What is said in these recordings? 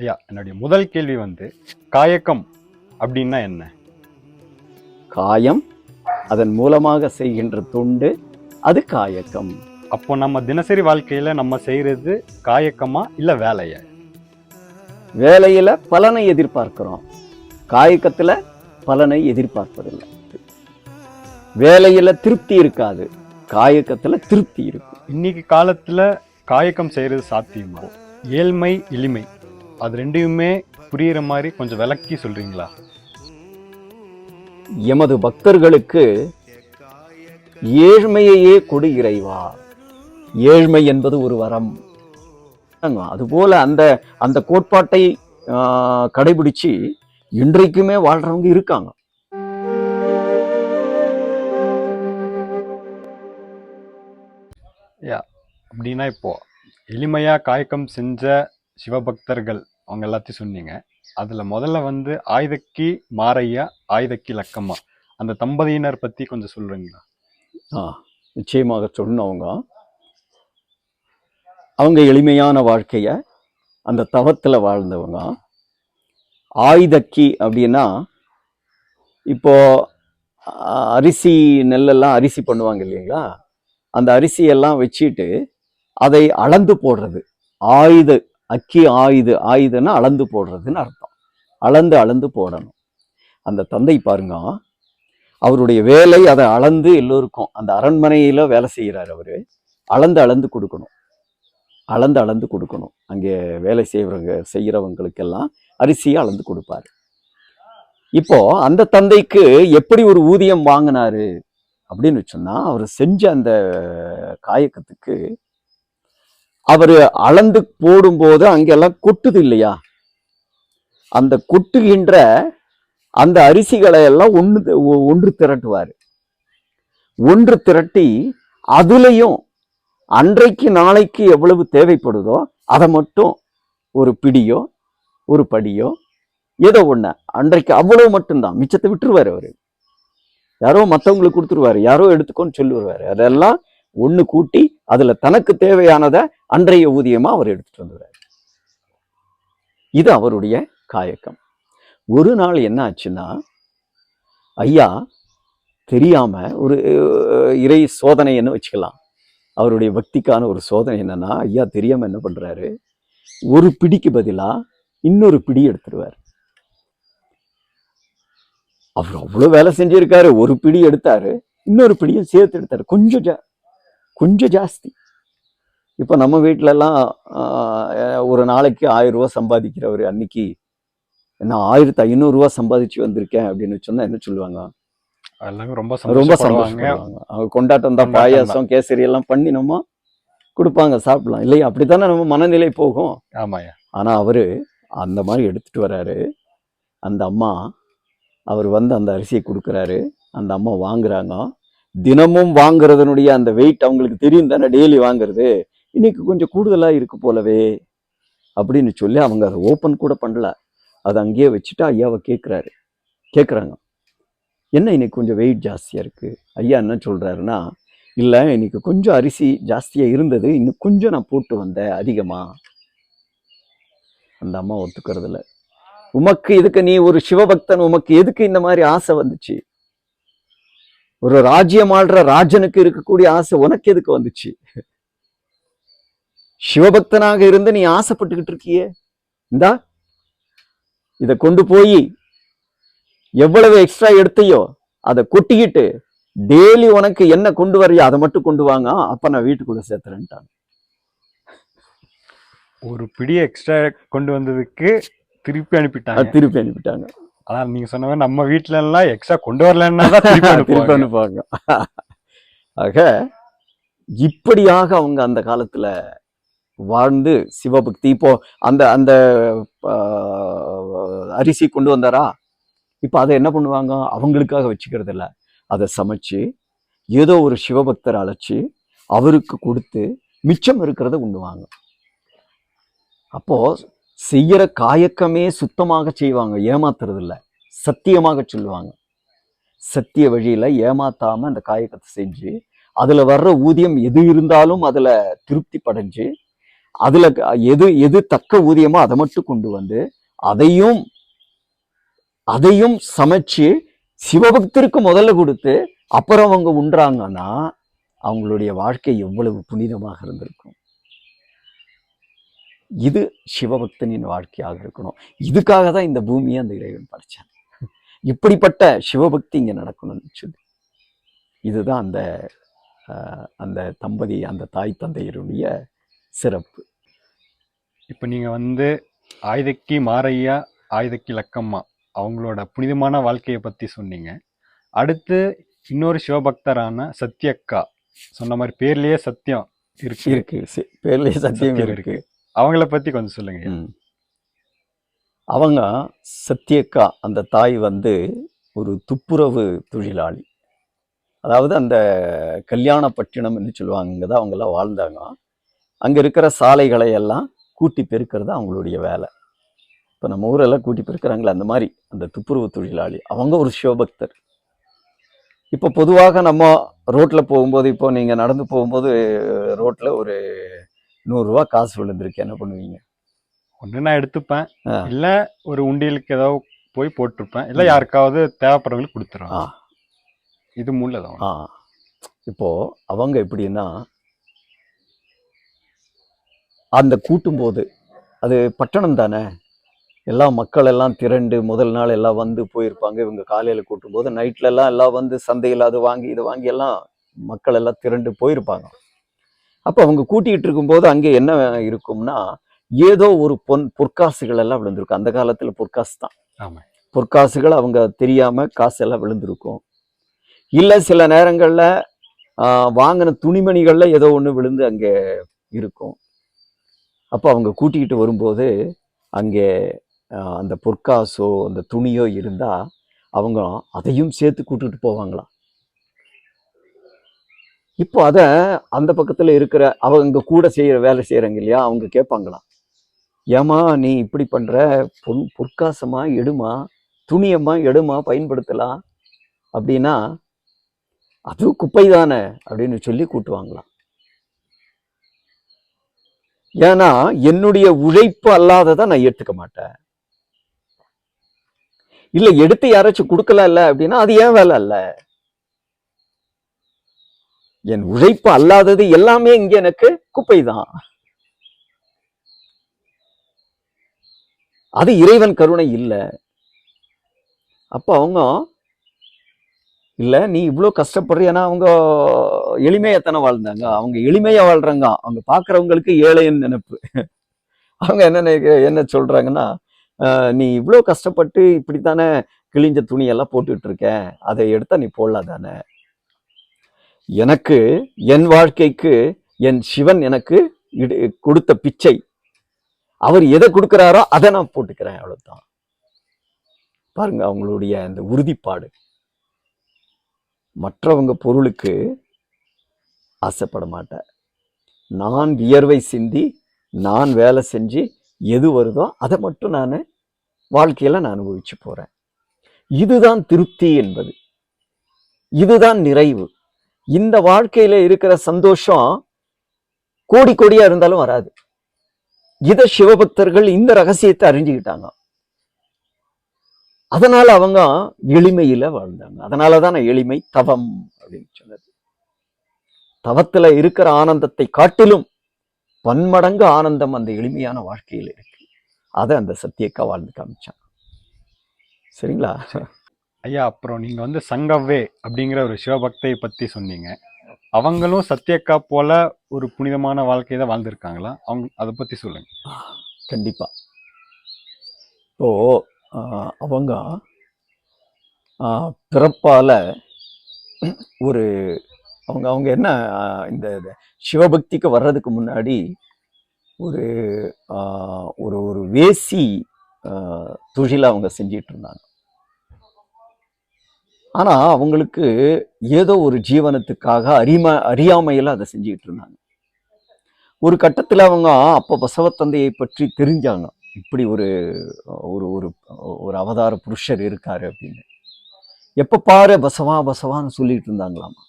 ஐயா என்னுடைய முதல் கேள்வி வந்து காயக்கம் அப்படின்னா என்ன? காயம் அதன் மூலமாக செய்கின்ற தொண்டு அது காயக்கம். அப்போ நம்ம தினசரி வாழ்க்கையில நம்ம செய்யறது காயக்கமா இல்ல வேலையா? வேலையில பலனை எதிர்பார்க்கிறோம். காயக்கத்துல பலனை எதிர்பார்ப்பதில்லை. வேலையில திருப்தி இருக்காது. காயக்கத்துல திருப்தி இருக்கும். இன்னைக்கு காலத்துல காயக்கம் செய்யறது சாத்தியமா? ஏழ்மை எளிமை. அது ரெண்டையுமே புரியுற மாதிரி கொஞ்சம் விளக்கி சொல்றீங்களா? எமது பக்தர்களுக்கு ஏழ்மையையே கொடு இறைவா. ஏழ்மை என்பது ஒரு வரம். அதுபோல அந்த அந்த கோட்பாட்டை கடைபிடிச்சு இன்றைக்குமே வாழ்றவங்க இருக்காங்க. அப்படின்னா இப்போ எளிமையா காயக்கம் செஞ்ச சிவபக்தர்கள் அவங்க எல்லாத்தையும் சொன்னீங்க. அதில் முதல்ல வந்து ஆயுதக்கி மாரையா ஆயுதக்கி லக்கம்மா அந்த தம்பதியினர் பற்றி கொஞ்சம் சொல்கிறீங்களா ஆ, நிச்சயமாக சொன்னவங்க அவங்க. எளிமையான வாழ்க்கையை அந்த தவத்தில் வாழ்ந்தவங்க. ஆயுதக்கி அப்படின்னா இப்போ அரிசி நெல்லெல்லாம் அரிசி பண்ணுவாங்க இல்லைங்களா? அந்த அரிசியெல்லாம் வச்சுட்டு அதை அளந்து போடுறது. ஆயுத அக்கி ஆயுது ஆயுதுன்னா அளந்து போடுறதுன்னு அர்த்தம். அளந்து அளந்து போடணும். அந்த தந்தை பாருங்க அவருடைய வேலை அதை அளந்து எல்லோருக்கும் அந்த அரண்மனையில் வேலை செய்கிறார் அவர். அளந்து அளந்து கொடுக்கணும். அளந்து அளந்து கொடுக்கணும். அங்கே வேலை செய்கிறவங்க செய்கிறவங்களுக்கெல்லாம் அரிசியை அளந்து கொடுப்பாரு. இப்போ அந்த தந்தைக்கு எப்படி ஒரு ஊதியம் வாங்கினாரு அப்படின்னு சொன்னா அவர் செஞ்ச அந்த காயக்கத்துக்கு அவர் அளந்து போடும்போது அங்கெல்லாம் கொட்டுது இல்லையா? அந்த கொட்டுகின்ற அந்த அரிசிகளை எல்லாம் ஒன்று ஒன்று திரட்டுவார். ஒன்று திரட்டி அதுலேயும் அன்றைக்கு நாளைக்கு எவ்வளவு தேவைப்படுதோ அதை மட்டும் ஒரு பிடியோ ஒரு படியோ ஏதோ ஒன்று அன்றைக்கு அவ்வளவு மட்டும்தான். மிச்சத்தை விட்டுருவாரு அவர். யாரோ மற்றவங்களுக்கு கொடுத்துருவாரு. யாரோ எடுத்துக்கோன்னு சொல்லிடுவார் அதெல்லாம் ஒன்று கூட்டி அதில் தனக்கு தேவையானதை அன்றைய ஊதியமா அவர் எடுத்துட்டு வந்துடுவார் இது அவருடைய காயக்கம். ஒரு நாள் என்ன ஆச்சுன்னா ஐயா தெரியாம ஒரு இறை சோதனைன்னு வச்சுக்கலாம். அவருடைய பக்திக்கான ஒரு சோதனை என்னன்னா ஐயா தெரியாம என்ன பண்றாரு? ஒரு பிடிக்கு பதிலா இன்னொரு பிடி எடுத்துருவார். அவர் அவ்வளவு வேலை செஞ்சிருக்காரு. ஒரு பிடி எடுத்தாரு இன்னொரு பிடியும் சேர்த்து எடுத்தாரு. கொஞ்சம் ஜா கொஞ்சம் ஜாஸ்தி. இப்போ நம்ம ஆஹ், ஒரு நாளைக்கு ஆயிரம் ரூபாய் சம்பாதிக்கிறவர் அன்னைக்கு நான் ஆயிரத்தி ஐநூறு ரூபாய் சம்பாதிச்சு வந்திருக்கேன் அப்படின்னு சொன்னா என்ன சொல்லுவாங்க? எல்லாமே ரொம்ப ரொம்ப சந்தோஷப்படுவாங்க. அவங்க கொண்டாட்டம் தான் பாயாசம் கேசரி எல்லாம் பண்ணி நம்ம கொடுப்பாங்க சாப்பிடலாம். இல்லையா? அப்படித்தானே நம்ம மனநிலை போகும். ஆமாய்யா. ஆனா அவரு அந்த மாதிரி எடுத்துட்டு வராரு. அந்த அம்மா அவர் வந்து அந்த அரிசியை கொடுக்குறாரு. அந்த அம்மா வாங்குறாங்க. தினமும் வாங்குறதனுடைய அந்த வெயிட் அவங்களுக்கு தெரியும் தானே டெய்லி வாங்குறது. இன்னைக்கு கொஞ்சம் கூடுதலா இருக்கு போலவே அப்படின்னு சொல்லி அவங்க அதை ஓப்பன் கூட பண்ணல. அதை அங்கேயே வச்சுட்டு ஐயாவை கேட்குறாரு கேட்குறாங்க என்ன இன்னைக்கு கொஞ்சம் வெயிட் ஜாஸ்தியாக இருக்கு? ஐயா என்ன சொல்றாருன்னா இல்லை இன்னைக்கு கொஞ்சம் அரிசி ஜாஸ்தியாக இருந்தது. இன்னும் கொஞ்சம் நான் போட்டு வந்தேன் அதிகமா. அந்த அம்மா ஒத்துக்கிறதில்ல உமக்கு இதுக்கு நீ ஒரு சிவபக்தன்? உமக்கு எதுக்கு இந்த மாதிரி ஆசை வந்துச்சு? ஒரு ராஜ்யம் ஆள்ற ராஜனுக்கு இருக்கக்கூடிய ஆசை உனக்கு எதுக்கு வந்துச்சு? சிவபக்தனாக இருந்து நீ ஆசைப்பட்டுக்கிட்டு இருக்கியே? இந்தா இத கொண்டு போய் எவ்வளவு எக்ஸ்ட்ரா எடுத்தையோ அதை கொட்டிக்கிட்டு டெய்லி உனக்கு என்ன கொண்டு வரையோ அதை மட்டும் கொண்டு வாங்க. அப்ப நான் வீட்டுக்குள்ள சேர்த்துறேன்ட்டாங்க ஒரு பிடி எக்ஸ்ட்ரா கொண்டு வந்ததுக்கு திருப்பி அனுப்பிட்டாங்க. திருப்பி அனுப்பிட்டாங்க. ஆனா நீங்க சொன்ன நம்ம வீட்ல எல்லாம் எக்ஸ்ட்ரா கொண்டு வரலன்னா தான் திருப்பி அனுப்புவாங்க. ஆக இப்படியாக அவங்க அந்த காலத்துல வாழ்ந்து சிவபக்தி. இப்போ அந்த அந்த அரிசி கொண்டு வந்தாரா? இப்போ அதை என்ன பண்ணுவாங்க? அவங்களுக்காக வச்சுக்கிறது இல்லை அதை சமைச்சு ஏதோ ஒரு சிவபக்தர் அழைச்சி அவருக்கு கொடுத்து மிச்சம் இருக்கிறத உண்ணுவாங்க அப்போ செய்யற காயக்கமே சுத்தமாக செய்வாங்க. ஏமாத்துறது இல்லை சத்தியமாக சொல்லுவாங்க. சத்திய வழியில ஏமாத்தாம அந்த காயக்கத்தை செஞ்சு அதுல வர்ற ஊதியம் எது இருந்தாலும் அதுல திருப்தி படைஞ்சு அதுல எது எது தக்க ஊதியமோ அதை மட்டும் கொண்டு வந்து அதையும் அதையும் சமைச்சு சிவபக்தருக்கு முதல்ல கொடுத்து அப்புறம் அவங்க உண்றாங்கன்னா அவங்களுடைய வாழ்க்கை எவ்வளவு புனிதமாக இருந்திருக்கும். இது சிவபக்தனின் வாழ்க்கையாக இருக்கணும். இதுக்காக தான் இந்த பூமியை அந்த இறைவன் படைச்சான். இப்படிப்பட்ட சிவபக்தி இங்க நடக்கணும்னு சொல்லி இதுதான் அந்த ஆஹ், அந்த தம்பதி அந்த தாய் தந்தையருடைய சிறப்பு. இப்போ நீங்கள் வந்து ஆயுதக்கி மாரையா ஆயுதக்கி லக்கம்மா அவங்களோட புனிதமான வாழ்க்கையை பற்றி சொன்னீங்க. அடுத்து இன்னொரு சிவபக்தரான சத்யக்கா சொன்ன மாதிரி பேர்லயே சத்தியம் இருக்கு. இருக்கு சி- பேர்லயே சத்தியம் இருக்கு. அவங்கள பத்தி கொஞ்சம் சொல்லுங்க. அவங்க சத்யக்கா அந்த தாய் வந்து ஒரு துப்புரவு தொழிலாளி. அதாவது அந்த கல்யாணப்பட்டினம் என்று சொல்லுவாங்க தான் அவங்கெல்லாம் வாழ்ந்தாங்க. அங்கே இருக்கிற சாலைகளை எல்லாம் கூட்டி பெருக்கிறது அவங்களுடைய வேலை. இப்போ நம்ம ஊரெல்லாம் கூட்டி பெருக்கிறாங்களே அந்த மாதிரி அந்த துப்புரவு தொழிலாளி அவங்க ஒரு சிவபக்தர். இப்போ பொதுவாக நம்ம ரோட்டில் போகும்போது இப்போ நீங்கள் நடந்து போகும்போது ரோட்டில் ஒரு நூறுரூவா காசு விழுந்திருக்கு என்ன பண்ணுவீங்க? ஒன்று நான் எடுத்துப்பேன். இல்ல ஒரு உண்டியலுக்கு ஏதாவது போய் போட்டிருப்பேன். இல்ல. யாருக்காவது தேவைப்படுறவங்களுக்கு கொடுத்துருவேன். இது மூலதான் ஆ. இப்போ அவங்க எப்படின்னா அந்த கூட்டும்போது அது பட்டணம் தானே? எல்லா மக்கள் எல்லாம் திரண்டு முதல் நாள் எல்லாம் வந்து போயிருப்பாங்க. இவங்க காலையில கூட்டும்போது நைட்ல எல்லாம் வந்து சந்தையில் அது வாங்கி இது வாங்கி எல்லாம் மக்கள் எல்லாம் திரண்டு போயிருப்பாங்க. அப்போ அவங்க கூட்டிகிட்டு இருக்கும்போது அங்கே என்ன இருக்கும்னா ஏதோ ஒரு பொன் பொற்காசுகள் எல்லாம் விழுந்திருக்கும். அந்த காலத்துல பொற்காசு தான். ஆமா பொற்காசுகள் அவங்க தெரியாம காசு எல்லாம் விழுந்திருக்கும். இல்லை சில நேரங்கள்ல வாங்கின துணிமணிகள்ல ஏதோ ஒன்று விழுந்து அங்கே இருக்கும். அப்போ அவங்க கூட்டிக்கிட்டு வரும்போது அங்கே அந்த பொற்காசோ அந்த துணியோ இருந்தால் அவங்க அதையும் சேர்த்து கூட்டுட்டு போவாங்களாம். இப்போ அதை அந்த பக்கத்தில் இருக்கிற அவங்க கூட செய்கிற வேலை செய்கிறாங்க இல்லையா அவங்க கேட்பாங்களாம். ஏமா நீ இப்படி பண்ணுற பொன் பொற்காசமாக எடுமா துணியம்மா எடுமா பயன்படுத்தலாம் அப்படின்னா அது குப்பை தானே அப்படின்னு சொல்லி கூட்டுவாங்களாம். ஏன்னா என்னுடைய உழைப்பு அல்லாததை நான் ஏற்றுக்க மாட்டேன். இல்ல எடுத்து யாராச்சும் கொடுக்கல இல்ல அப்படின்னா அது ஏன் வேலை அல்ல? என் உழைப்பு அல்லாதது எல்லாமே இங்க எனக்கு குப்பை தான் அது இறைவன் கருணை இல்லை. அப்போ அவங்க இல்லை நீ இவ்வளோ கஷ்டப்படுறியன்னா அவங்க எளிமையாத்தானே வாழ்ந்தாங்க. அவங்க எளிமையாக வாழ்றாங்க. அவங்க பார்க்குறவங்களுக்கு ஏழைன்னு நினைப்பு. அவங்க என்ன நினைக்க- என்ன சொல்றாங்கன்னா நீ இவ்வளோ கஷ்டப்பட்டு இப்படித்தானே கிழிஞ்ச துணியெல்லாம் போட்டுக்கிட்டு இருக்க அதை எடுத்தால் நீ போடலாம் தானே எனக்கு என் வாழ்க்கைக்கு என் சிவன் எனக்கு இடு- கொடுத்த பிச்சை. அவர் எதை கொடுக்குறாரோ அதை நான் போட்டுக்கிறேன் அவ்வளோதான் பாருங்க அவங்களுடைய அந்த உறுதிப்பாடு. மற்றவங்க பொருளுக்கு ஆசைப்பட மாட்டேன் நான் வியர்வை சிந்தி நான் வேலை செஞ்சு எது வருதோ அதை மட்டும் நான் வாழ்க்கையில நான் அனுபவிச்சு போகிறேன் இதுதான் திருப்தி என்பது. இதுதான் நிறைவு. இந்த வாழ்க்கையில் இருக்கிற சந்தோஷம் கோடி கோடியாக இருந்தாலும் வராது. இதை சிவபக்தர்கள் இந்த ரகசியத்தை அறிஞ்சுக்கிட்டாங்க. அதனால அவங்க எளிமையில வாழ்ந்தாங்க. அதனாலதான் நான் எளிமை தவம் அப்படின்னு சொன்னது. தவத்துல இருக்கிற ஆனந்தத்தை காட்டிலும் பன்மடங்கு ஆனந்தம் அந்த எளிமையான வாழ்க்கையில் இருக்கு. அதை அந்த சத்தியக்கா வாழ்ந்து காமிச்சாங்க. சரிங்களா? ஐயா அப்புறம் நீங்க வந்து சங்கவ்வே அப்படிங்கிற ஒரு சிவபக்தை பத்தி சொன்னீங்க. அவங்களும் சத்யக்கா போல ஒரு புனிதமான வாழ்க்கையை தான் வாழ்ந்திருக்காங்களா? அவங்க அதை பத்தி சொல்லுங்க. கண்டிப்பா. இப்போ அவங்க பிறப்பால் ஒரு அவங்க அவங்க என்ன இந்த சிவபக்திக்கு வர்றதுக்கு முன்னாடி ஒரு ஒரு ஒரு வேசி தொழிலை அவங்க செஞ்சிட்டு இருந்தாங்க. ஆனால் அவங்களுக்கு ஏதோ ஒரு ஜீவனத்துக்காக அறிம அறியாமையில் அதை செஞ்சுக்கிட்டு இருந்தாங்க. ஒரு கட்டத்தில் அவங்க அப்போ பசவத்தந்தையை பற்றி தெரிஞ்சாங்க. இப்படி ஒரு ஒரு ஒரு ஒரு அவதார புருஷர் இருக்காரு அப்படின்னு. எப்போ பாரு பசவா பசவான்னு சொல்லிட்டு இருந்தாங்களாமா?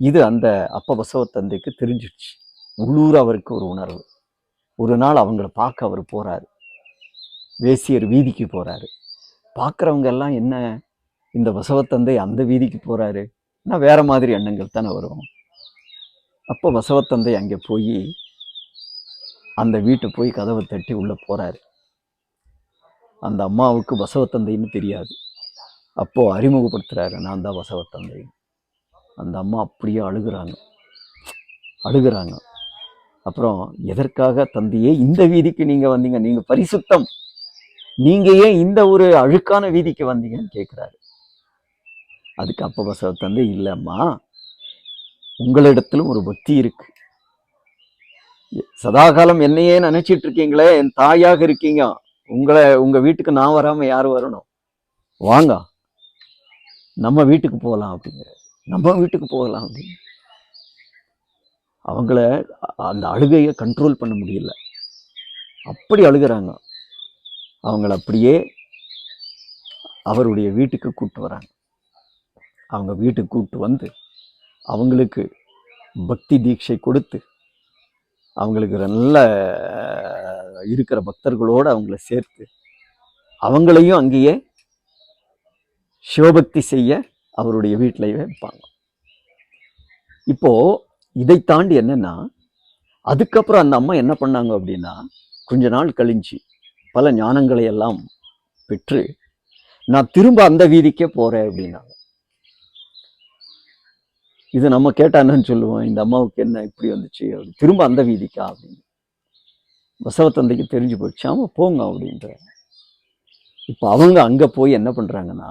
இது அந்த அப்ப பசவத்தந்தைக்கு தெரிஞ்சிடுச்சு. உள்ளூர் அவருக்கு ஒரு உணர்வு. ஒரு நாள் அவங்கள பார்க்க அவர் போகிறாரு வேசியர் வீதிக்கு போகிறாரு பார்க்குறவங்க எல்லாம் என்ன இந்த வசவத்தந்தை அந்த வீதிக்கு போகிறாரு நான் வேறு மாதிரி எண்ணங்கள் தானே வரும். அப்போ வசவத்தந்தை அங்கே போய் அந்த வீட்டை போய் கதவை தட்டி உள்ளே போகிறாரு அந்த அம்மாவுக்கு வசவத்தந்தைன்னு தெரியாது. அப்போ அறிமுகப்படுத்துகிறாரு நான் தான் வசவத்தந்தை. அந்த அம்மா அப்படியே அழுகுறாங்க. அழுகுறாங்க. அப்புறம் எதற்காக தந்தையே இந்த வீதிக்கு நீங்கள் வந்தீங்க? நீங்கள் பரிசுத்தம். நீங்கள் ஏன் இந்த ஒரு அழுக்கான வீதிக்கு வந்தீங்கன்னு கேட்குறாரு அதுக்கு அப்போ வசவத்தந்தை தந்தை இல்லைம்மா உங்களிடத்திலும் ஒரு பக்தி இருக்குது சதாகாலம் என்னையே நினைச்சிட்டு இருக்கீங்களே என் தாயாக இருக்கீங்க. உங்களை உங்க வீட்டுக்கு நான் வராம யார் வரணும்? வாங்க. நம்ம வீட்டுக்கு போகலாம் அப்படிங்கிற நம்ம வீட்டுக்கு போகலாம் அப்படின்னு. அவங்கள அந்த அழுகையை கண்ட்ரோல் பண்ண முடியல. அப்படி அழுகிறாங்க. அவங்கள அப்படியே அவருடைய வீட்டுக்கு கூப்பிட்டு வராங்க. அவங்க வீட்டுக்கு கூப்பிட்டு வந்து அவங்களுக்கு பக்தி தீட்சை கொடுத்து அவங்களுக்கு நல்ல இருக்கிற பக்தர்களோடு அவங்கள சேர்த்து அவங்களையும் அங்கேயே சிவபக்தி செய்ய அவருடைய வீட்டிலேயே வைப்பாங்க. இப்போ இதை தாண்டி என்னென்னா அதுக்கப்புறம் அந்த அம்மா என்ன பண்ணாங்க அப்படின்னா கொஞ்ச நாள் கழிஞ்சு பல ஞானங்களை எல்லாம் பெற்று நான் திரும்ப அந்த வீதிக்கே போறேன் அப்படின்னாங்க. இது நம்ம கேட்டா சொல்லுவோம் இந்த அம்மாவுக்கு என்ன இப்படி வந்துச்சு அப்படி திரும்ப அந்த வீதிக்கா அப்படின்னு. வசவத்தந்தைக்கு தெரிஞ்சு போயிடுச்சு ஆமாம் போங்க அப்படின்ற இப்போ அவங்க அங்கே போய் என்ன பண்ணுறாங்கன்னா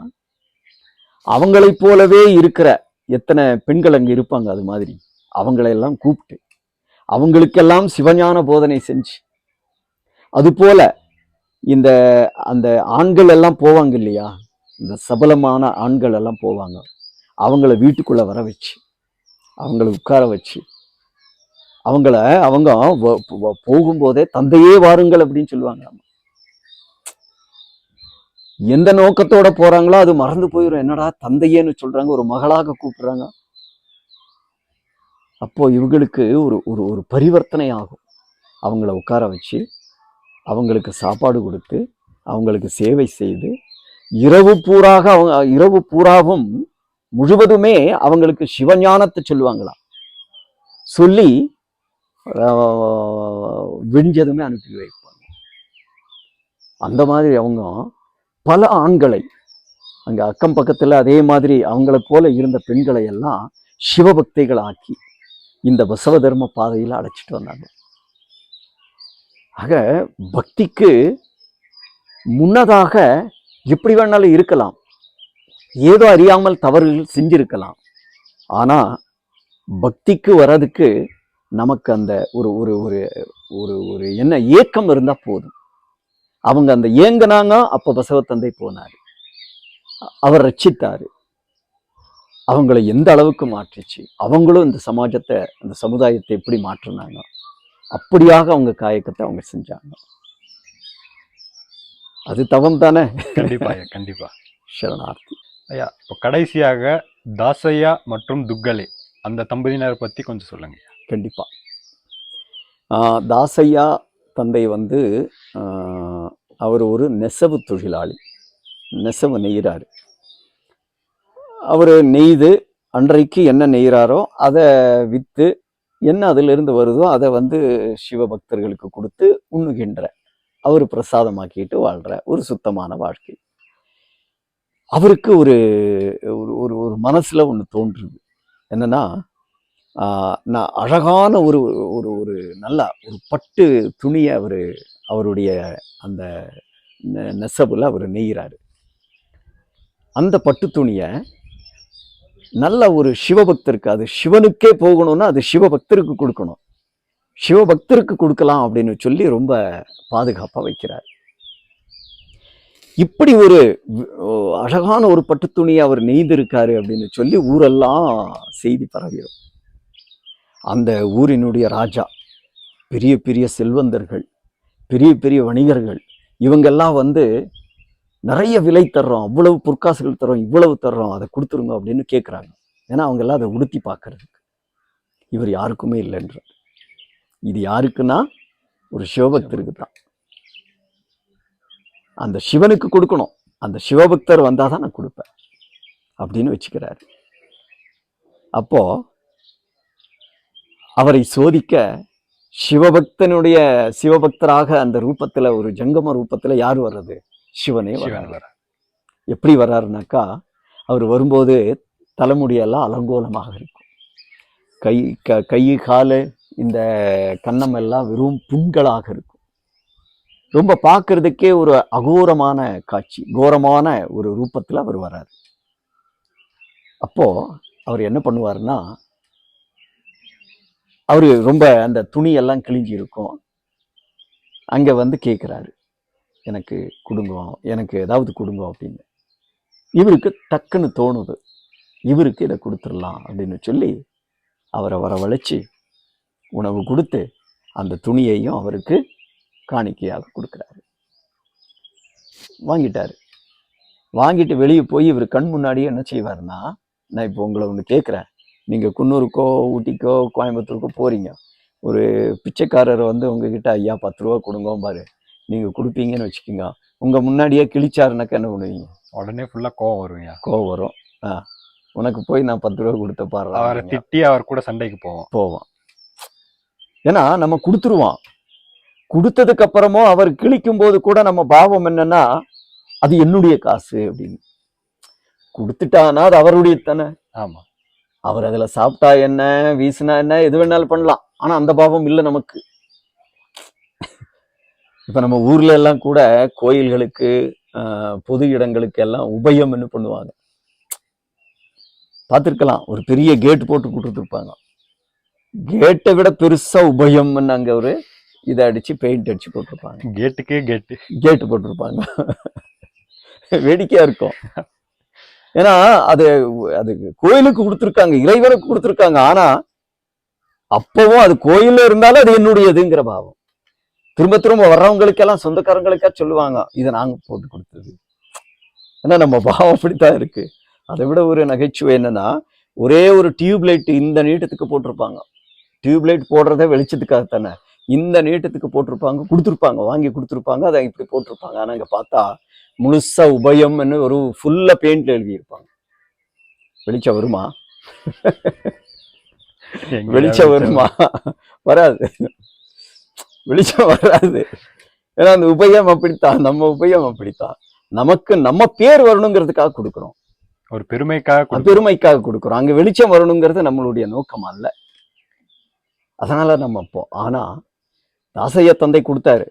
அவங்களைப் போலவே இருக்கிற எத்தனை பெண்கள் அங்கே இருப்பாங்க அது மாதிரி அவங்களையெல்லாம் கூப்பிட்டு அவங்களுக்கெல்லாம் சிவஞான போதனை செஞ்சு அது போல இந்த அந்த ஆண்கள் எல்லாம் போவாங்க இல்லையா இந்த சபலமான ஆண்கள் எல்லாம் போவாங்க அவங்கள வீட்டுக்குள்ளே வர வச்சு அவங்கள உட்கார வச்சு அவங்கள அவங்க வ- போகும்போதே தந்தையே வாருங்கள் அப்படின்னு சொல்லுவாங்க எந்த நோக்கத்தோட போறாங்களோ அது மறந்து போயிடும் என்னடா தந்தையேன்னு சொல்றாங்க ஒரு மகளாக கூப்பிடுறாங்க. அப்போ இவங்களுக்கு ஒரு ஒரு ஒரு பரிவர்த்தனை ஆகும். அவங்கள உட்கார வச்சு அவங்களுக்கு சாப்பாடு கொடுத்து அவங்களுக்கு சேவை செய்து இரவு பூராக அவங்க இரவு பூராவும் முழுவதுமே அவங்களுக்கு சிவஞானத்தை சொல்லுவாங்களாம். சொல்லி ஆஹ், விடிஞ்சதுமே அனுப்பி வைப்பாங்க. அந்த மாதிரி அவங்க பல ஆண்களை அங்க அக்கம் பக்கத்துல அதே மாதிரி அவங்கள போல இருந்த பெண்களை எல்லாம் சிவபக்திகள் ஆக்கி இந்த பசவ தர்ம பாதையில அழைச்சிட்டு வந்தாங்க. ஆக பக்திக்கு முன்னதாக எப்படி வேணாலும் இருக்கலாம். ஏதோ அறியாமல் தவறுகள் செஞ்சிருக்கலாம். ஆனா பக்திக்கு வர்றதுக்கு நமக்கு அந்த ஒரு ஒரு ஒரு ஒரு ஒரு என்ன ஏக்கம் இருந்தா போதும். அவங்க அந்த ஏங்குனாங்க அப்ப பசவத்தந்தை போனாரு. அவர் ரட்சித்தாரு. அவங்களை எந்த அளவுக்கு மாற்றிச்சு? அவங்களும் இந்த சமாஜத்தை அந்த சமுதாயத்தை எப்படி மாற்றினாங்க? அப்படியாக அவங்க காயக்கத்தை அவங்க செஞ்சாங்க. அது தவம் தானே? கண்டிப்பா ஐயா கண்டிப்பா. சரணார்த்தி. ஐயா. இப்போ கடைசியாக தாசையா மற்றும் துக்கலே. அந்த தம்பதியினர் பத்தி கொஞ்சம் சொல்லுங்க கண்டிப்பா. ஆஹ் தாசையா தந்தை வந்து அவர் ஒரு நெசவு தொழிலாளி. நெசவு நெய்கிறாரு. அவர் நெய்து அன்றைக்கு என்ன நெய்கிறாரோ அதை விற்று என்ன அதிலிருந்து வருதோ அதை வந்து சிவபக்தர்களுக்கு கொடுத்து உண்ணுகின்ற அவர் பிரசாதமாக்கிட்டு வாழ்ற ஒரு சுத்தமான வாழ்க்கை. அவருக்கு ஒரு ஒரு ஒரு ஒரு ஒன்று தோன்றுது. என்னென்னா நான் அழகான ஒரு ஒரு ஒரு நல்ல ஒரு பட்டு துணியை அவர் அவருடைய அந்த நெ- அவர் நெய்கிறாரு அந்த பட்டு துணியை நல்ல ஒரு சிவபக்தருக்கு அது சிவனுக்கே போகணும்னா அது சிவபக்தருக்கு கொடுக்கணும். சிவபக்தருக்கு கொடுக்கலாம் அப்படின்னு சொல்லி ரொம்ப பாதுகாப்பாக வைக்கிறார். இப்படி ஒரு அழகான ஒரு பட்டு துணியை அவர் நெய்திருக்காரு அப்படின்னு சொல்லி ஊரெல்லாம் செய்தி பரவிடும். அந்த ஊரினுடைய ராஜா பெரிய பெரிய செல்வந்தர்கள் பெரிய பெரிய வணிகர்கள் இவங்கெல்லாம் வந்து நிறைய விலை தர்றோம் அவ்வளவு பொற்காசுகள் தர்றோம் இவ்வளவு தர்றோம் அதை கொடுத்துருங்க அப்படின்னு கேட்குறாங்க ஏன்னா அவங்கெல்லாம் அதை உடுத்தி பார்க்கறதுக்கு. இவர் யாருக்குமே இல்லைன்றார். இது யாருக்குன்னா ஒரு சிவபக்தருக்கு தான். அந்த சிவனுக்கு கொடுக்கணும். அந்த சிவபக்தர் வந்தால் தான் நான் கொடுப்பேன். அப்படின்னு வச்சுக்கிறாரு. அப்போ அவரை சோதிக்க சிவபக்தனுடைய சிவபக்தராக அந்த ரூபத்துல ஒரு ஜங்கம ரூபத்துல யார் வர்றது? சிவனே வர்றாரு. வர எப்படி வர்றாருனாக்கா அவர் வரும்போது தலைமுடியெல்லாம் அலங்கோலமாக இருக்கும். கை க கை காலு இந்த கன்னம் எல்லாம் வெறும் புண்களாக இருக்கும். ரொம்ப பார்க்கறதுக்கே ஒரு அகோரமான காட்சி கோரமான ஒரு ரூபத்தில் அவர் வர்றாரு அப்போது அவர் என்ன பண்ணுவாருன்னா அவர் ரொம்ப அந்த துணியெல்லாம் கிழிஞ்சி இருக்கும். அங்கே வந்து கேட்குறாரு எனக்கு குடும்பம் எனக்கு ஏதாவது குடும்பம் அப்படின்னு. இவருக்கு டக்குன்னு தோணுது இவருக்கு இதை கொடுத்துடலாம் அப்படின்னு சொல்லி அவரை வரவழைச்சி உணவு கொடுத்து அந்த துணியையும் அவருக்கு காணிக்கையாக கொடுக்குறாரு. வாங்கிட்டாரு. வாங்கிட்டு வெளியே போய் இவர் கண் முன்னாடியே என்ன செய்வாருன்னா நான் இப்போ உங்களை ஒன்று கேட்குறேன். நீங்கள் குன்னூருக்கோ ஊட்டிக்கோ கோயம்புத்தூருக்கோ போகிறீங்க ஒரு பிச்சைக்காரர் வந்து உங்ககிட்ட ஐயா பத்து ரூபா கொடுங்க பாரு. நீங்கள் கொடுப்பீங்கன்னு வச்சுக்கோங்க. உங்கள் முன்னாடியே கிழிச்சாருனாக்கா என்ன பண்ணுவீங்க? உடனே ஃபுல்லா கோவம் வருவீங்க கோவம் வரும். ஆ. உனக்கு போய் நான் பத்து ரூபா கொடுத்த அவரை பாரு திட்டி அவர் கூட சண்டைக்கு போவோம். போவோம். ஏன்னா நம்ம கொடுத்துருவோம். கொடுத்ததுக்கு அப்புறமோ அவர் கிழிக்கும் போது கூட நம்ம பாவம் என்னன்னா அது என்னுடைய காசு அப்படின்னு. கொடுத்துட்டானா அது அவருடைய தானே. ஆமா. அவர் அதுல சாப்பிட்டா என்ன வீசினா என்ன எது வேணாலும் பண்ணலாம். ஆனா அந்த பாவம் இல்லை நமக்கு. இப்ப நம்ம ஊர்ல எல்லாம் கூட கோயில்களுக்கு பொது இடங்களுக்கு எல்லாம் உபயம்னு பண்ணுவாங்க? பார்த்துருக்கலாம். ஒரு பெரிய கேட் போட்டு கொடுத்துருப்பாங்க. கேட்டை விட பெருசா உபயம்னு அங்க ஒரு இதை அடிச்சு பெயிண்ட் அடிச்சு போட்டிருப்பாங்க. கேட்டுக்கே கேட்டு கேட்டு போட்டிருப்பாங்க. வேடிக்கையா இருக்கும். ஏன்னா அது அது கோயிலுக்கு கொடுத்துருக்காங்க இறைவனுக்கு கொடுத்துருக்காங்க. ஆனா அப்பவும் அது கோயில்ல இருந்தாலும் அது என்னுடையதுங்கிற பாவம். திரும்ப திரும்ப வர்றவங்களுக்கெல்லாம் சொந்தக்காரங்களுக்கா சொல்லுவாங்க இதை நாங்க போட்டு கொடுத்தது. ஏன்னா நம்ம பாவம் அப்படித்தான் இருக்கு. அதை விட ஒரு நகைச்சுவை என்னன்னா ஒரே ஒரு டியூப் லைட் இந்த நீட்டத்துக்கு போட்டிருப்பாங்க. டியூப் லைட் போடுறதே வெளிச்சத்துக்காக தானே இந்த நீட்டத்துக்கு போட்டிருப்பாங்க கொடுத்துருப்பாங்க வாங்கி கொடுத்துருப்பாங்க அதை இப்படி போட்டிருப்பாங்க. ஆனா இங்க பார்த்தா முழுசா உபயம்னு ஒரு ஃபுல்லா பெயிண்ட்ல எழுதியிருப்பாங்க. வெளிச்சம் வருமா? வெளிச்சம் வருமா? வராது. வெளிச்சம் வராது. ஏன்னா அந்த உபயம் அப்படித்தான். நம்ம உபயம் அப்படித்தான். நமக்கு நம்ம பேர் வரணுங்கிறதுக்காக கொடுக்குறோம். ஒரு பெருமைக்காக. பெருமைக்காக கொடுக்குறோம். அங்க வெளிச்சம் வரணுங்கிறது நம்மளுடைய நோக்கம் அல்ல அதனால நம்ம இப்போ ஆனா தாசைய தந்தை கொடுத்தாரு.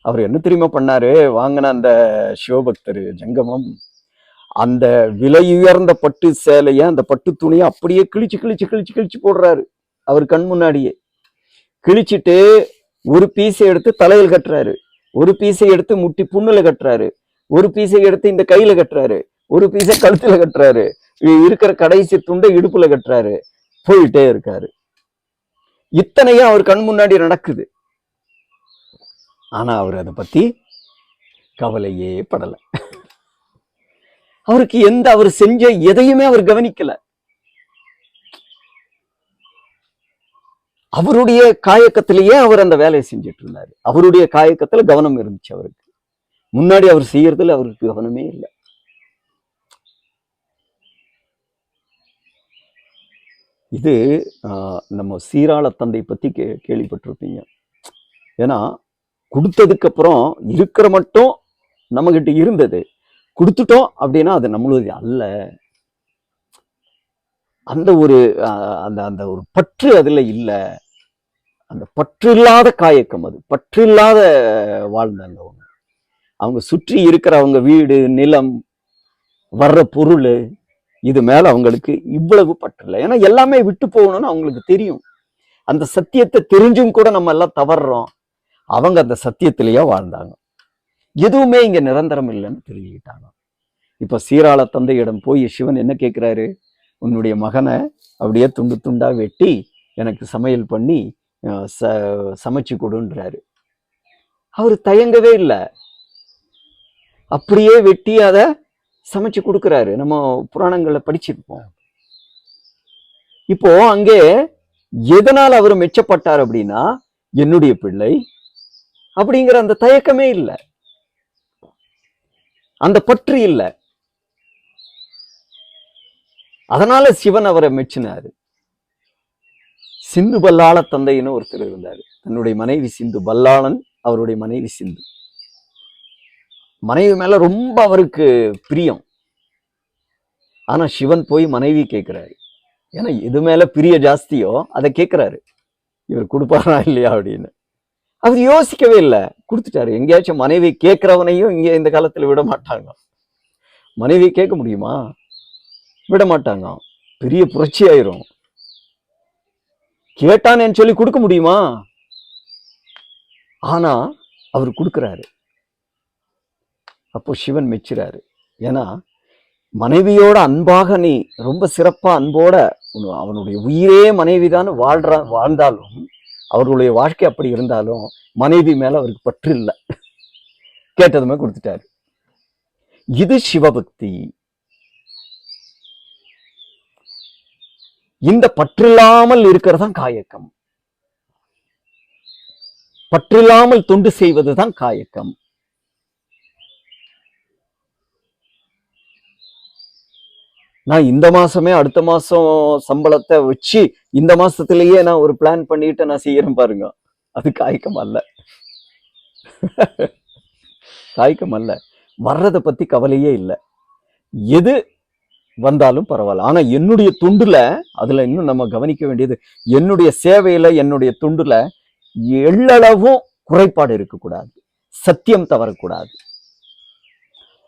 அவர் என்ன தெரியுமா பண்ணாரு? வாங்கின அந்த சிவபக்தர் ஜங்கமம் அந்த விலை உயர்ந்த பட்டு சேலைய அந்த பட்டு துணியை அப்படியே கிழிச்சு கிழிச்சு கிழிச்சு கிழிச்சு போடுறாரு. அவர் கண் முன்னாடியே. கிழிச்சிட்டு ஒரு பீஸை எடுத்து தலையில் கட்டுறாரு. ஒரு பீஸை எடுத்து முட்டி புண்ணுல கட்டுறாரு. ஒரு பீஸை எடுத்து இந்த கையில கட்டுறாரு. ஒரு பீஸை கழுத்துல கட்டுறாரு. இருக்கிற கடைசி துண்டை இடுப்புல கட்டுறாரு. போயிட்டே இருக்காரு. இத்தனையும் அவர் கண் முன்னாடி நடக்குது. ஆனா அவர் அதை பத்தி கவலையே படலை. அவருக்கு எந்த அவர் செஞ்ச எதையுமே அவர் கவனிக்கல. அவருடைய காயக்கத்திலேயே அவர் அந்த வேலையை செஞ்சுட்டு இருந்தாரு அவருடைய காயக்கத்துல கவனம் இருந்துச்சு அவருக்கு. முன்னாடி அவர் செய்யறதுல அவருக்கு கவனமே இல்லை. இது நம்ம சீராள தந்தை பத்தி கே கேள்விப்பட்டிருப்பீங்க. ஏன்னா கொடுத்ததுக்கு அப்புறம் இருக்கிற மட்டும் நம்மகிட்ட இருந்தது. கொடுத்துட்டோம் அப்படின்னா அது நம்மளுது அல்ல. அந்த ஒரு அந்த அந்த ஒரு பற்று அதில் இல்லை. அந்த பற்று இல்லாத காயக்கம் அது. பற்று இல்லாத வாழ்ந்தாங்க அவங்க அவங்க சுற்றி இருக்கிற அவங்க வீடு நிலம் வர்ற பொருள் இது மேல அவங்களுக்கு இவ்வளவு பற்று இல்லை. ஏன்னா எல்லாமே விட்டு போகணும்னு அவங்களுக்கு தெரியும். அந்த சத்தியத்தை தெரிஞ்சும் கூட நம்ம எல்லாம் தவறுறோம் அவங்க அந்த சத்தியத்திலேயே வாழ்ந்தாங்க. எதுவுமே இங்க நிரந்தரம் இல்லைன்னு தெரிஞ்சுக்கிட்டாங்க இப்ப சீராள தந்தையிடம் போய் சிவன் என்ன கேட்கிறாரு? உன்னுடைய மகனை அப்படியே துண்டு துண்டா வெட்டி எனக்கு சமையல் பண்ணி ச சமைச்சு கொடுன்றாரு. அவர் தயங்கவே இல்லை. அப்படியே வெட்டி அதை சமைச்சு கொடுக்குறாரு. நம்ம புராணங்களை படிச்சிருப்போம். இப்போ அங்கே எதனால் அவர் மெச்சப்பட்டார் அப்படின்னா என்னுடைய பிள்ளை அப்படிங்கிற அந்த தயக்கமே இல்லை. அந்த பற்று இல்லை. அதனால சிவன் அவரை மெச்சினாரு. சிந்து பல்லாள தந்தைன்னு ஒருத்தர் இருந்தாரு. தன்னுடைய மனைவி சிந்து பல்லாளன் அவருடைய மனைவி சிந்து. மனைவி மேல ரொம்ப அவருக்கு பிரியம். ஆனா சிவன் போய் மனைவி கேட்கிறாரு ஏன்னா எது மேல பிரிய ஜாஸ்தியோ அதை கேட்கிறாரு இவர் கொடுப்பாரா இல்லையா அப்படின்னு. அவர் யோசிக்கவே இல்லை. கொடுத்துட்டாரு. எங்கேயாச்சும் மனைவி கேட்கிறவனையும் இங்கே இந்த காலத்துல விட மாட்டாங்க. மனைவி கேட்க முடியுமா? விட மாட்டாங்க. பெரிய புரட்சி ஆயிரும். கேட்டானேன்னு சொல்லி கொடுக்க முடியுமா? ஆனா அவர் கொடுக்குறாரு. அப்போ சிவன் மெச்சுறாரு. ஏன்னா மனைவியோட அன்பாக நீ ரொம்ப சிறப்பா அன்போட அவனுடைய உயிரே மனைவிதான் வாழ்றா வாழ்ந்தாலும் அவர்களுடைய வாழ்க்கை அப்படி இருந்தாலும் மனைவி மேல அவருக்கு பற்று இல்லை. கேட்டதுமே கொடுத்துட்டாரு. இது சிவபக்தி. இந்த பற்றில்லாமல் இருக்கிறதான் காயக்கம். பற்றில்லாமல் தொண்டு செய்வதுதான் காயக்கம். நான் இந்த மாசமே அடுத்த மாசம் சம்பளத்தை வச்சு இந்த மாசத்திலேயே நான் ஒரு பிளான் பண்ணிட்டு நான் செய்யறேன் பாருங்க. அது காய்க்கம் அல்ல. காய்க்கம் அல்ல. வர்றதை பத்தி கவலையே இல்லை. எது வந்தாலும் பரவாயில்ல. ஆனா என்னுடைய துண்டுல அதுல இன்னும் நம்ம கவனிக்க வேண்டியது என்னுடைய சேவையில என்னுடைய துண்டுல எள்ளளவும் குறைபாடு இருக்கக்கூடாது. சத்தியம் தவறக்கூடாது.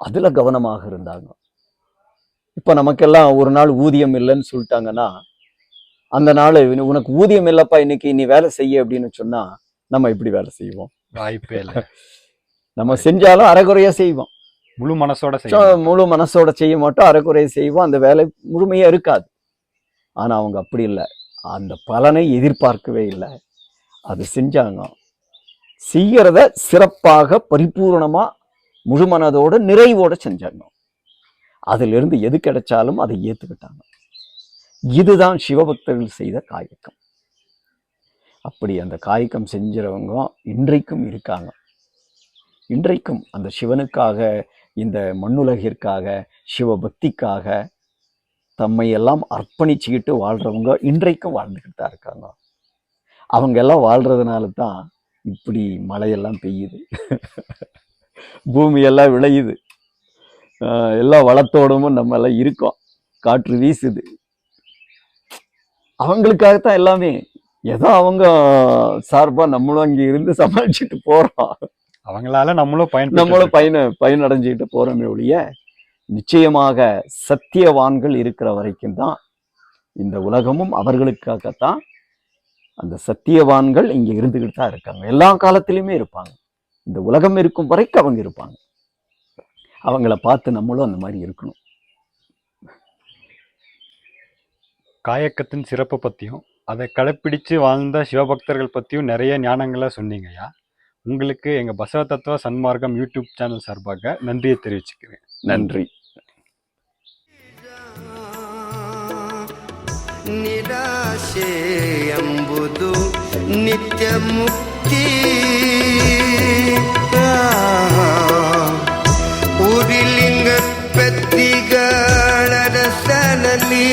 அதுல கவனமாக இருந்தாங்க. இப்ப நமக்கெல்லாம் ஒரு நாள் ஊதியம் இல்லைன்னு சொல்லிட்டாங்கன்னா அந்த நாள் உனக்கு ஊதியம் இல்லப்பா இன்னைக்கு நீ வேலை செய்ய அப்படின்னு சொன்னா நம்ம இப்படி வேலை செய்வோம். வாய்ப்பே இல்லை. நம்ம செஞ்சாலும் அரைகுறையா செய்வோம். முழு மனசோட முழு மனசோட செய்ய மாட்டோம் அரைக்குறைய செய்வோம் அந்த வேலை முழுமையா இருக்காது. ஆனா அவங்க அப்படி இல்லை. அந்த பலனை எதிர்பார்க்கவே இல்லை. அது செஞ்சாங்க. செய்யறத சிறப்பாக பரிபூரணமா முழு மனதோட நிறைவோட செஞ்சாங்க. அதிலிருந்து எது கிடைச்சாலும் அதை ஏற்றுக்கிட்டாங்க இதுதான் சிவபக்தர்கள் செய்த காயக்கம். அப்படி அந்த காயக்கம் செஞ்சவங்க இன்றைக்கும் இருக்காங்க. இன்றைக்கும் அந்த சிவனுக்காக இந்த மண்ணுலகிற்காக சிவபக்திக்காக தம்மை எல்லாம் அர்ப்பணிச்சுக்கிட்டு வாழ்கிறவங்க இன்றைக்கும் வாழ்ந்துக்கிட்டு தான் இருக்காங்க. அவங்க எல்லாம் வாழ்கிறதுனால தான் இப்படி மழையெல்லாம் பெய்யுது. பூமியெல்லாம் விளையுது. எல்லா வளத்தோடமும் நம்ம எல்லாம் இருக்கோம். காற்று வீசுது. அவங்களுக்காகத்தான் எல்லாமே. ஏதோ அவங்க சார்பா நம்மளும் அங்க இருந்து சமாளிச்சுட்டு போறோம். அவங்களால நம்மளும் பயன் நம்மளும் பயன பயனடைஞ்சுக்கிட்டு போறோமே ஒழிய நிச்சயமாக சத்தியவான்கள் இருக்கிற வரைக்கும் தான் இந்த உலகமும் அவர்களுக்காகத்தான் அந்த சத்தியவான்கள் இங்க இருந்துகிட்டு தான் இருக்காங்க. எல்லா காலத்திலுமே இருப்பாங்க. இந்த உலகம் இருக்கும் வரைக்கும் அவங்க இருப்பாங்க. அவங்கள பார்த்து நம்மளும் அந்த மாதிரி இருக்கணும் காயக்கத்தின் சிறப்பு பத்தியும் அதை கடைப்பிடிச்சு வாழ்ந்த சிவபக்தர்கள் பத்தியும் நிறைய ஞானங்களை சொன்னீங்கய்யா உங்களுக்கு எங்க பசவ தத்துவ சன்மார்க்கம் யூடியூப் சேனல் சார்பாக நன்றியை தெரிவிச்சுக்கிறேன் நன்றி ನಿರಾಶೆ ಎಂಬುದು ನಿತ್ಯ ಮುಕ್ತಿ ಸನಲಿ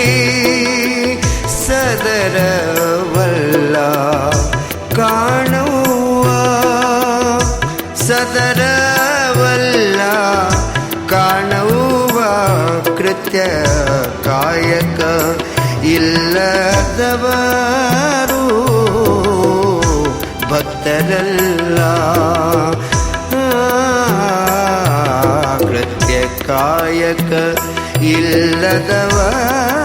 ಸದರವಲ್ಲ ಕಾಣುವ ಸದರವಲ್ಲ ಕಾಣುವ ಕೃತ್ಯ ಕಾಯಕ ಇಲ್ಲದವರು ಭಕ್ತರಲ್ಲ ಆ, ಕೃತ್ಯ ಕಾಯಕ ಇಲ್ಲದವರು